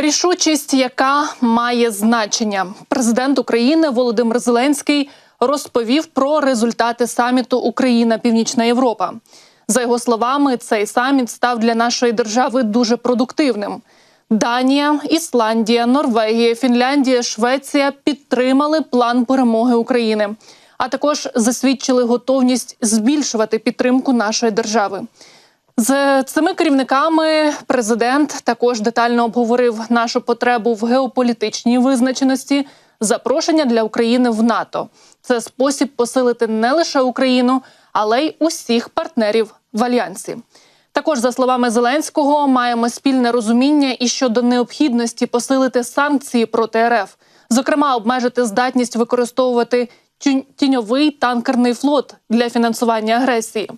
Рішучість, яка має значення, президент України Володимир Зеленський розповів про результати саміту Україна Північна Європа. За його словами, цей саміт став для нашої держави дуже продуктивним. Данія, Ісландія, Норвегія, Фінляндія, Швеція підтримали план перемоги України, а також засвідчили готовність збільшувати підтримку нашої держави. З цими керівниками президент також детально обговорив нашу потребу в геополітичній визначеності, запрошення для України в НАТО. Це спосіб посилити не лише Україну, але й усіх партнерів в альянсі. Також, за словами Зеленського, маємо спільне розуміння і щодо необхідності посилити санкції проти РФ, зокрема, обмежити здатність використовувати тіньовий танкерний флот для фінансування агресії.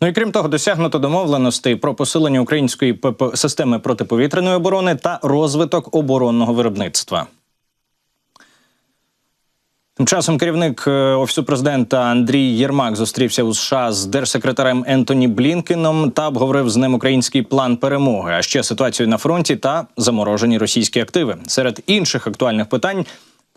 Ну і крім того, досягнуто домовленостей про посилення української ПП... системи протиповітряної оборони та розвиток оборонного виробництва. Тим часом керівник е, офісу президента Андрій Єрмак зустрівся у США з держсекретарем Ентоні Блінкеном та обговорив з ним український план перемоги, а ще ситуацію на фронті та заморожені російські активи. Серед інших актуальних питань.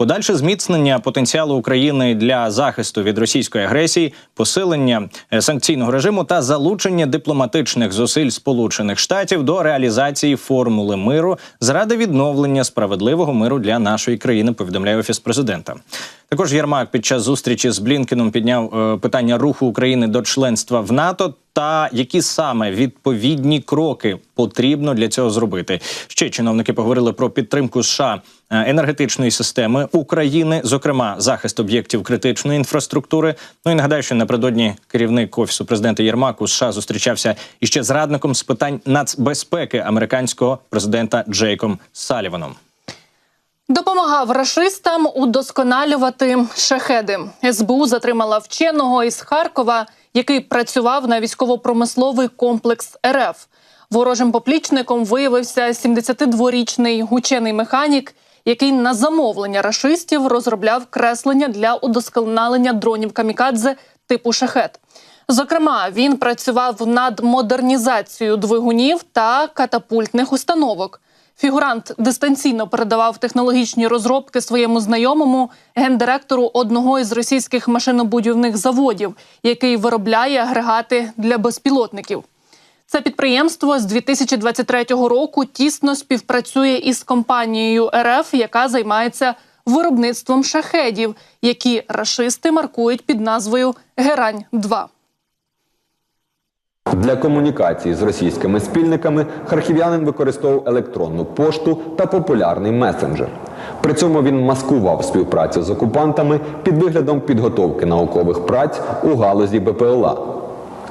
Подальше зміцнення потенціалу України для захисту від російської агресії, посилення е, санкційного режиму та залучення дипломатичних зусиль Сполучених Штатів до реалізації формули миру заради відновлення справедливого миру для нашої країни. Повідомляє офіс президента. Також Єрмак під час зустрічі з Блінкеном підняв е, питання руху України до членства в НАТО та які саме відповідні кроки потрібно для цього зробити. Ще чиновники поговорили про підтримку США е, енергетичної системи України, зокрема захист об'єктів критичної інфраструктури. Ну і нагадаю, що напередодні керівник офісу президента Єрмак у США зустрічався іще з радником з питань нацбезпеки американського президента Джейком Саліваном. Допомагав рашистам удосконалювати шахеди. СБУ затримала вченого із Харкова, який працював на військово-промисловий комплекс РФ. Ворожим поплічником виявився 72-річний учений механік, який на замовлення рашистів розробляв креслення для удосконалення дронів камікадзе типу шахет. Зокрема, він працював над модернізацією двигунів та катапультних установок. Фігурант дистанційно передавав технологічні розробки своєму знайомому гендиректору одного із російських машинобудівних заводів, який виробляє агрегати для безпілотників. Це підприємство з 2023 року тісно співпрацює із компанією РФ, яка займається виробництвом шахедів, які рашисти маркують під назвою Герань 2 Для комунікації з російськими спільниками харків'янин використовував електронну пошту та популярний месенджер. При цьому він маскував співпрацю з окупантами під виглядом підготовки наукових праць у галузі БПЛА.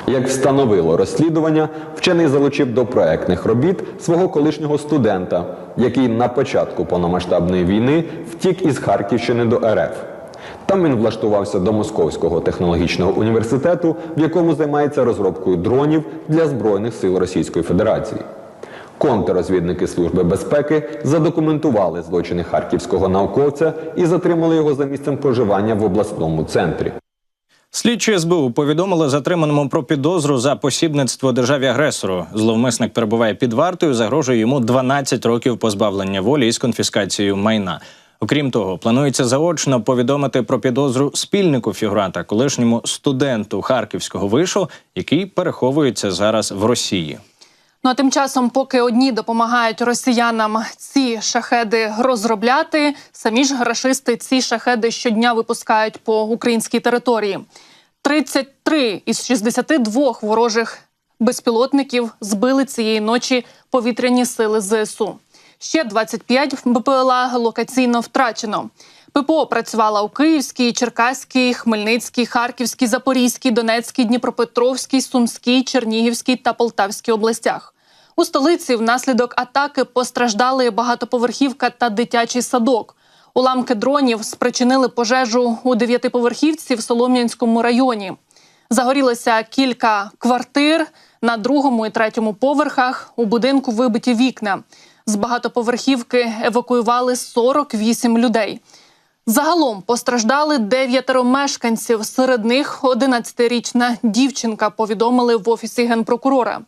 Як встановило розслідування, вчений залучив до проектних робіт свого колишнього студента, який на початку повномасштабної війни втік із Харківщини до РФ. Там він влаштувався до Московського технологічного університету, в якому займається розробкою дронів для Збройних сил Російської Федерації. Контррозвідники Служби безпеки задокументували злочини харківського науковця і затримали його за місцем проживання в обласному центрі. Слідчі СБУ повідомили затриманому про підозру за посібництво державі агресору. Зловмисник перебуває під вартою, загрожує йому 12 років позбавлення волі із конфіскацією майна. Окрім того, планується заочно повідомити про підозру спільнику фігуранта, колишньому студенту харківського вишу, який переховується зараз в Росії. Ну а тим часом, поки одні допомагають росіянам ці шахеди розробляти, самі ж рашисти ці шахеди щодня випускають по українській території. 33 із 62 ворожих безпілотників збили цієї ночі повітряні сили ЗСУ. Ще 25 БПЛА локаційно втрачено. ППО працювала у Київській, Черкаській, Хмельницькій, Харківській, Запорізькій, Донецькій, Дніпропетровській, Сумській, Чернігівській та Полтавській областях. У столиці внаслідок атаки постраждали багатоповерхівка та дитячий садок. Уламки дронів спричинили пожежу у дев'ятиповерхівці в Солом'янському районі. Загорілося кілька квартир на другому і третьому поверхах. У будинку вибиті вікна. З багатоповерхівки евакуювали 48 людей. Загалом постраждали дев'ятеро мешканців. Серед них 11-річна дівчинка. Повідомили в офісі генпрокурора.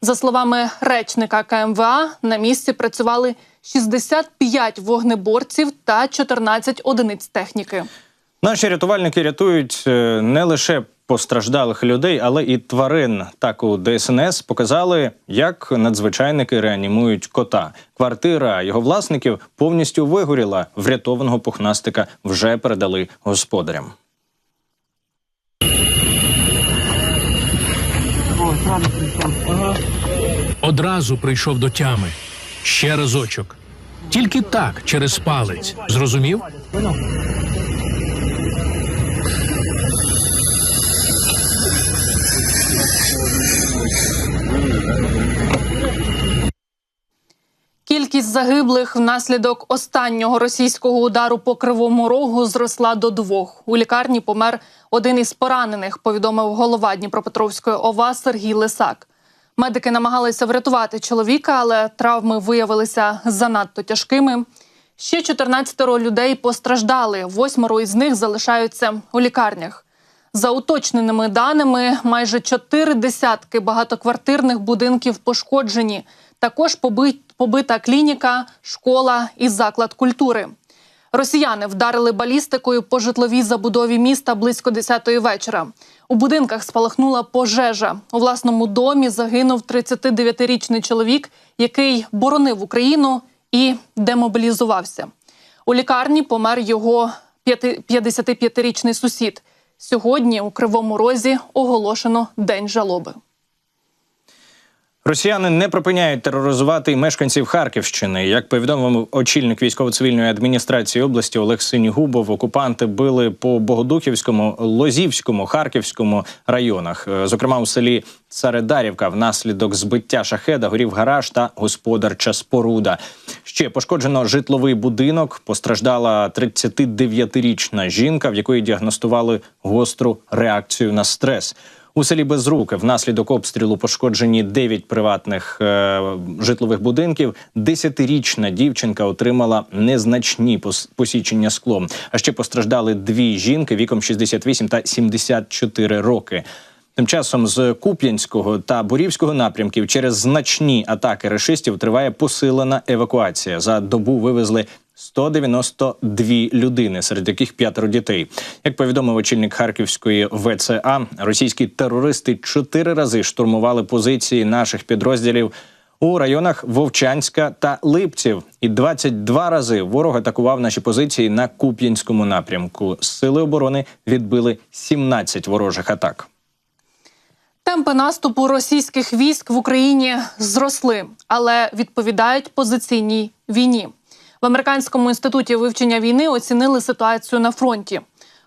За словами речника КМВА, на місці працювали 65 вогнеборців та 14 одиниць техніки. Наші рятувальники рятують е, не лише постраждалих людей, але і тварин. Так у ДСНС показали, як надзвичайники реанімують кота. Квартира його власників повністю вигоріла. Врятованого пухнастика вже передали господарям. Одразу прийшов до тями. Ще разочок. Тільки так, через палець. Зрозумів? Кількість загиблих внаслідок останнього російського удару по кривому рогу зросла до двох. У лікарні помер один із поранених. Повідомив голова Дніпропетровської ОВА Сергій Лисак. Медики намагалися врятувати чоловіка, але травми виявилися занадто тяжкими. Ще 14 людей постраждали. Восьмеро із них залишаються у лікарнях. За уточненими даними, майже чотири десятки багатоквартирних будинків пошкоджені. Також побит- побита клініка, школа і заклад культури. Росіяни вдарили балістикою по житловій забудові міста близько 10-ї вечора. У будинках спалахнула пожежа. У власному домі загинув 39-річний чоловік, який боронив Україну і демобілізувався. У лікарні помер його п'яти- 55-річний сусід. Сьогодні у Кривому Розі оголошено день жалоби. Росіяни не припиняють тероризувати мешканців Харківщини. Як повідомив очільник військово-цивільної адміністрації області Олег Синігубов, окупанти били по Богодухівському, Лозівському, Харківському районах. Е, Зокрема, у селі Царедарівка внаслідок збиття шахеда горів гараж та господарча споруда. Ще пошкоджено житловий будинок. Постраждала 39-річна жінка, в якої діагностували гостру реакцію на стрес. У селі Безруки внаслідок обстрілу пошкоджені 9 приватних е, житлових будинків. Десятирічна дівчинка отримала незначні пос- посічення склом. А ще постраждали дві жінки віком 68 та 74 роки. Тим часом з Куп'янського та Бурівського напрямків через значні атаки рашистів триває посилена евакуація. За добу вивезли 192 людини, серед яких п'ятеро дітей. Як повідомив очільник Харківської ВЦА, російські терористи чотири рази штурмували позиції наших підрозділів. У районах Вовчанська та Липців і 22 рази ворог атакував наші позиції на Куп'янському напрямку. Сили оборони відбили 17 ворожих атак. Темпи наступу російських військ в Україні зросли, але відповідають позиційній війні. В американському інституті вивчення війни оцінили ситуацію на фронті.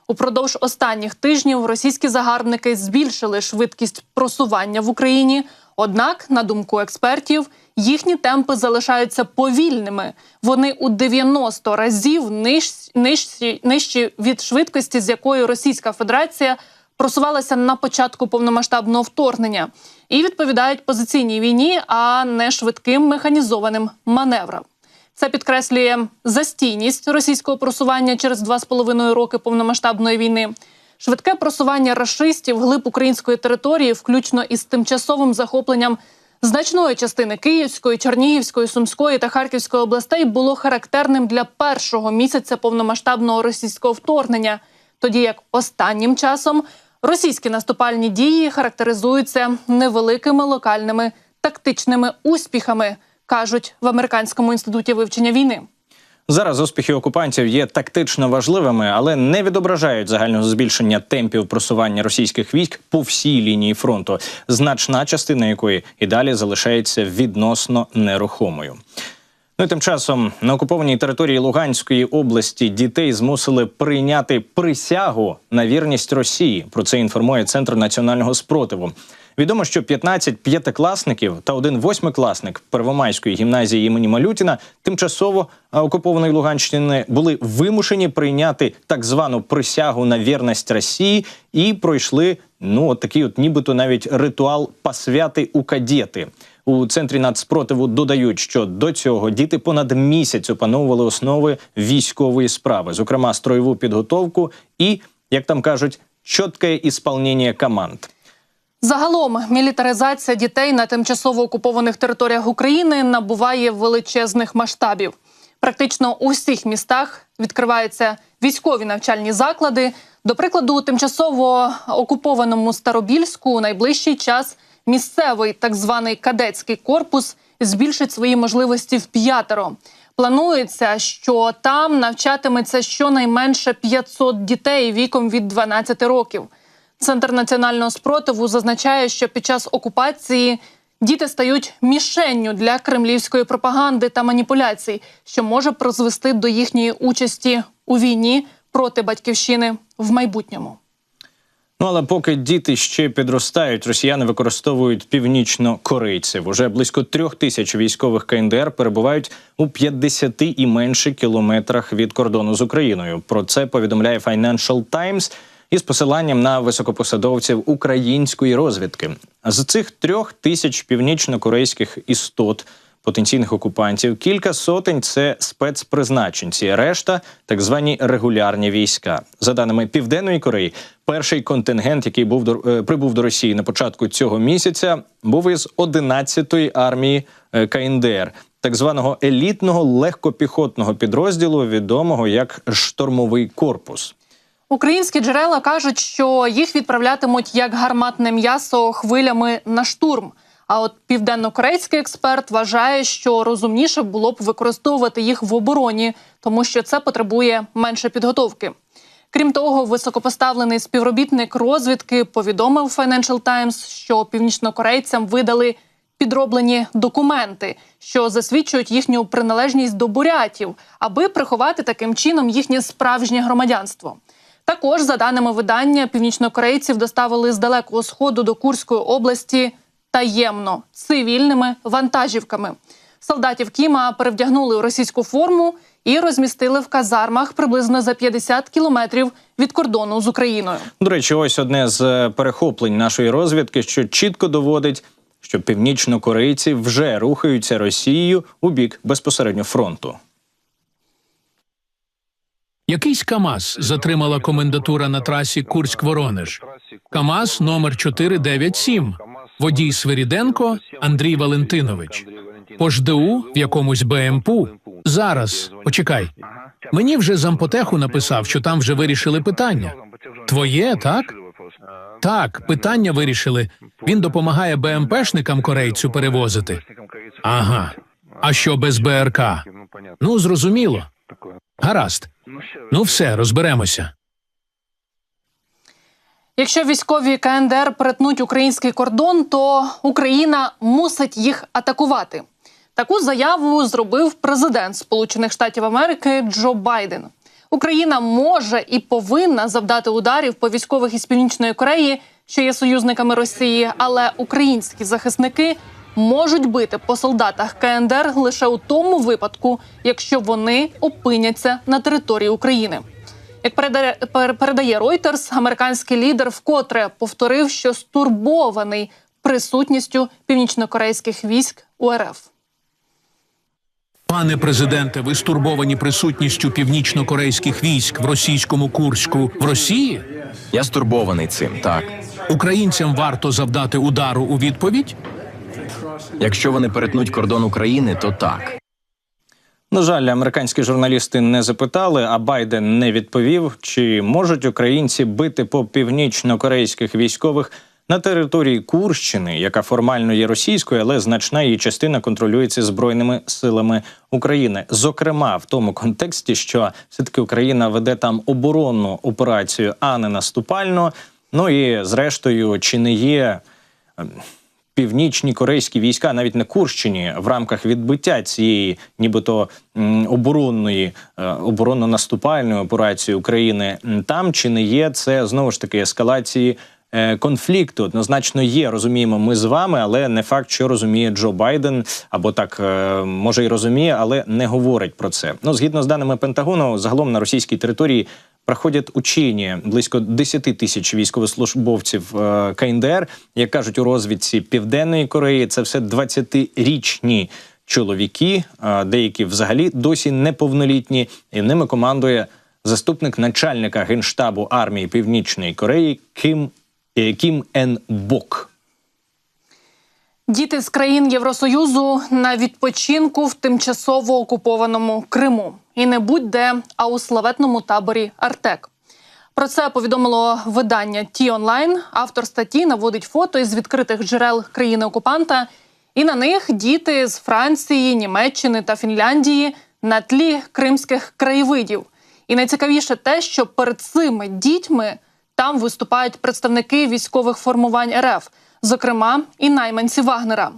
Упродовж останніх тижнів російські загарбники збільшили швидкість просування в Україні. Однак, на думку експертів, їхні темпи залишаються повільними. Вони у 90 разів ниж- нижчі, нижчі від швидкості, з якою Російська Федерація просувалася на початку повномасштабного вторгнення, і відповідають позиційній війні, а не швидким механізованим маневрам. Це підкреслює застійність російського просування через два з половиною роки повномасштабної війни. Швидке просування рашистів глиб української території, включно із тимчасовим захопленням значної частини Київської, Чернігівської, Сумської та Харківської областей, було характерним для першого місяця повномасштабного російського вторгнення, тоді як останнім часом російські наступальні дії характеризуються невеликими локальними тактичними успіхами, кажуть в американському інституті вивчення війни. Зараз успіхи окупантів є тактично важливими, але не відображають загального збільшення темпів просування російських військ по всій лінії фронту, значна частина якої і далі залишається відносно нерухомою. Ну і тим часом на окупованій території Луганської області дітей змусили прийняти присягу на вірність Росії. Про це інформує Центр національного спротиву. Відомо, що 15 п'ятикласників та один восьмикласник Первомайської гімназії імені Малютіна тимчасово окупованої Луганщини були вимушені прийняти так звану присягу на вірність Росії і пройшли ну от такий, от нібито навіть ритуал посвяти у кадети. У центрі нацспротиву додають, що до цього діти понад місяць опановували основи військової справи, зокрема строєву підготовку і, як там кажуть, чітке ісполнення команд. Загалом мілітаризація дітей на тимчасово окупованих територіях України набуває величезних масштабів. Практично у всіх містах відкриваються військові навчальні заклади. До прикладу, у тимчасово окупованому Старобільську у найближчий час місцевий так званий кадетський корпус збільшить свої можливості в п'ятеро. Планується, що там навчатиметься щонайменше 500 дітей віком від 12 років. Центр національного спротиву зазначає, що під час окупації діти стають мішенню для кремлівської пропаганди та маніпуляцій, що може призвести до їхньої участі у війні проти батьківщини в майбутньому. Ну але поки діти ще підростають, росіяни використовують північно-корейців. Уже близько трьох тисяч військових КНДР перебувають у 50 і менше кілометрах від кордону з Україною. Про це повідомляє Financial Times із посиланням на високопосадовців української розвідки. З цих трьох тисяч північно-корейських істот. Потенційних окупантів кілька сотень це спецпризначенці, решта так звані регулярні війська. За даними Південної Кореї, перший контингент, який був до е, прибув до Росії на початку цього місяця, був із 11-ї армії е, КНДР, так званого елітного легкопіхотного підрозділу, відомого як штурмовий корпус. Українські джерела кажуть, що їх відправлятимуть як гарматне м'ясо хвилями на штурм. А от південно-корейський експерт вважає, що розумніше було б використовувати їх в обороні, тому що це потребує менше підготовки. Крім того, високопоставлений співробітник розвідки повідомив Financial Times, що північнокорейцям видали підроблені документи, що засвідчують їхню приналежність до бурятів, аби приховати таким чином їхнє справжнє громадянство. Також, за даними видання, північнокорейців доставили з далекого сходу до Курської області таємно цивільними вантажівками. Солдатів Кіма перевдягнули у російську форму і розмістили в казармах приблизно за 50 кілометрів від кордону з Україною. До речі, ось одне з е, перехоплень нашої розвідки, що чітко доводить, що північнокорейці вже рухаються Росією у бік безпосередньо фронту. Якийсь КАМАЗ затримала комендатура на трасі Курськ-Воронеж. КАМАЗ номер 497. Водій Свиріденко Андрій Валентинович. По ЖДУ в якомусь БМПу. Зараз, почекай. Мені вже зампотеху написав, що там вже вирішили питання. Твоє, так? Так, питання вирішили. Він допомагає БМПшникам корейцю перевозити. Ага. А що без БРК? Ну, зрозуміло. Гаразд. Ну, все, розберемося. Якщо військові КНДР перетнуть український кордон, то Україна мусить їх атакувати. Таку заяву зробив президент Сполучених Штатів Америки Джо Байден. Україна може і повинна завдати ударів по військових із Північної Кореї, що є союзниками Росії, але українські захисники можуть бити по солдатах КНДР лише у тому випадку, якщо вони опиняться на території України. Як передає, пер- передає Reuters, американський лідер вкотре повторив, що стурбований присутністю північнокорейських військ у РФ. Пане президенте, ви стурбовані присутністю північно-корейських військ в російському Курську в Росії? Я стурбований цим, так. Українцям варто завдати удару у відповідь? Якщо вони перетнуть кордон України, то так. На жаль, американські журналісти не запитали, а Байден не відповів, чи можуть українці бити по північно-корейських військових на території Курщини, яка формально є російською, але значна її частина контролюється збройними силами України. Зокрема, в тому контексті, що все таки Україна веде там оборонну операцію, а не наступальну. Ну і зрештою, чи не є північні корейські війська навіть на Курщині в рамках відбиття цієї, нібито оборонної е, оборонно-наступальної операції України там чи не є це знову ж таки ескалації. Е, Конфлікту однозначно є, розуміємо ми з вами, але не факт, що розуміє Джо Байден, або так е, може й розуміє, але не говорить про це. Ну згідно з даними Пентагону, загалом на російській території проходять учення близько 10 тисяч військовослужбовців е, КНДР, як кажуть у розвідці Південної Кореї. Це все 20-річні чоловіки, деякі взагалі досі неповнолітні, і ними командує заступник начальника генштабу армії Північної Кореї Ким, Кім Ен Бок. Діти з країн Євросоюзу на відпочинку в тимчасово окупованому Криму. І не будь-де, а у славетному таборі Артек. Про це повідомило видання Ті онлайн. Автор статті наводить фото із відкритих джерел країни-окупанта, і на них діти з Франції, Німеччини та Фінляндії на тлі кримських краєвидів. І найцікавіше те, що перед цими дітьми там виступають представники військових формувань РФ, зокрема і найманці Вагнера.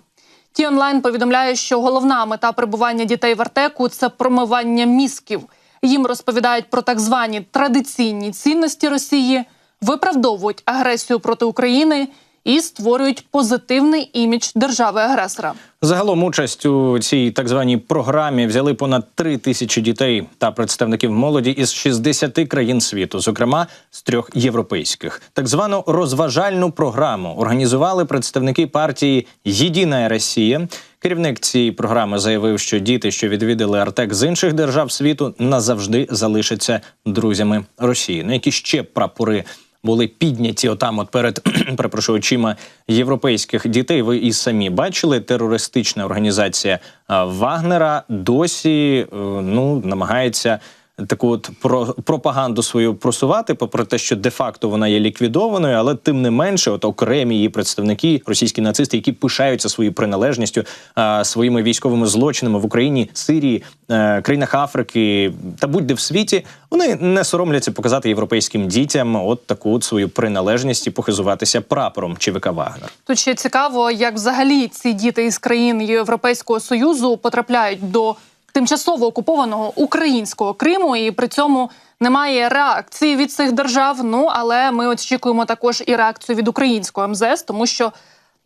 Ті онлайн повідомляє, що головна мета перебування дітей в Артеку це промивання мізків. Їм розповідають про так звані традиційні цінності Росії, виправдовують агресію проти України і створюють позитивний імідж держави-агресора. Загалом участь у цій так званій програмі взяли понад три тисячі дітей та представників молоді із 60 країн світу, зокрема з трьох європейських. Так звану розважальну програму організували представники партії Єдина Росія. Керівник цієї програми заявив, що діти, що відвідали Артек з інших держав світу, назавжди залишаться друзями Росії. На які ще прапори були підняті отам, от перед перепрошую, очима європейських дітей. Ви і самі бачили, терористична організація Вагнера досі е, ну намагається. Таку от про пропаганду свою просувати, попри те, що де-факто вона є ліквідованою, але тим не менше, от окремі її представники, російські нацисти, які пишаються своєю приналежністю, своїми військовими злочинами в Україні, Сирії, е, країнах Африки та будь-де в світі, вони не соромляться показати європейським дітям от таку от свою приналежність і похизуватися прапором ЧВК Вагнер. Тут ще цікаво, як взагалі ці діти із країн Європейського союзу потрапляють до тимчасово окупованого українського Криму, і при цьому немає реакції від цих держав. Ну але ми очікуємо також і реакцію від українського МЗС, тому що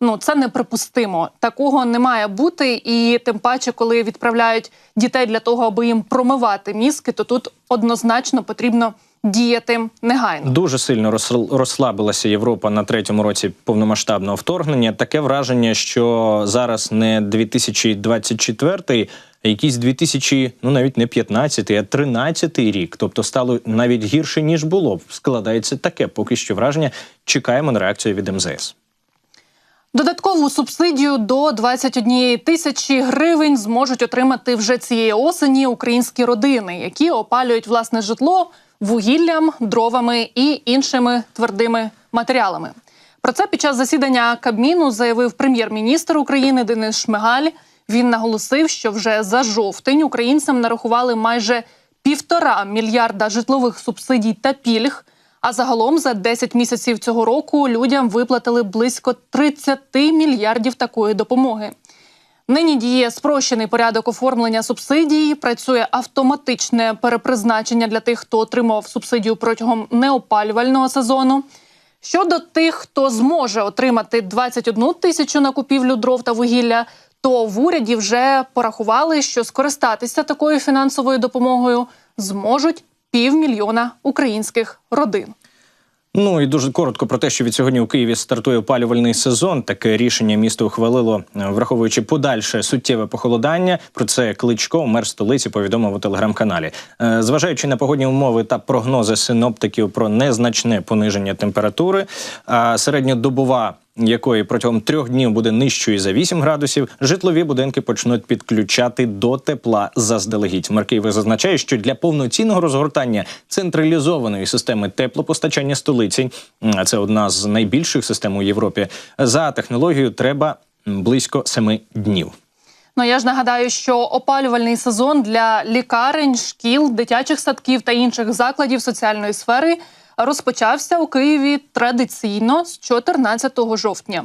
ну це неприпустимо. Такого не має бути. І тим паче, коли відправляють дітей для того, аби їм промивати мізки, то тут однозначно потрібно діяти негайно. Дуже сильно розсл- розслабилася Європа на третьому році повномасштабного вторгнення. Таке враження, що зараз не 2024, а якийсь 2000, ну навіть не 15, а 13 рік. Тобто стало навіть гірше ніж було. Складається таке поки що враження. Чекаємо на реакцію від МЗС. Додаткову субсидію до 21 тисячі гривень зможуть отримати вже цієї осені українські родини, які опалюють власне житло вугіллям, дровами і іншими твердими матеріалами. Про це під час засідання Кабміну заявив прем'єр-міністр України Денис Шмигаль. Він наголосив, що вже за жовтень українцям нарахували майже півтора мільярда житлових субсидій та пільг. А загалом за 10 місяців цього року людям виплатили близько 30 мільярдів такої допомоги. Нині діє спрощений порядок оформлення субсидій, працює автоматичне перепризначення для тих, хто отримав субсидію протягом неопалювального сезону. Щодо тих, хто зможе отримати 21 тисячу на купівлю дров та вугілля, то в уряді вже порахували, що скористатися такою фінансовою допомогою зможуть півмільйона українських родин. Ну і дуже коротко про те, що від сьогодні у Києві стартує опалювальний сезон. Таке рішення місто ухвалило, е, враховуючи подальше суттєве похолодання. Про це кличко мер столиці повідомив у телеграм-каналі. Е, Зважаючи на погодні умови та прогнози синоптиків про незначне пониження температури, середньодобова якої протягом трьох днів буде нижчою за 8 градусів, житлові будинки почнуть підключати до тепла заздалегідь. Маркієве зазначає, що для повноцінного розгортання централізованої системи теплопостачання столиці, а це одна з найбільших систем у Європі, за технологією треба близько 7 днів. Ну я ж нагадаю, що опалювальний сезон для лікарень, шкіл, дитячих садків та інших закладів соціальної сфери розпочався у Києві традиційно з 14 жовтня.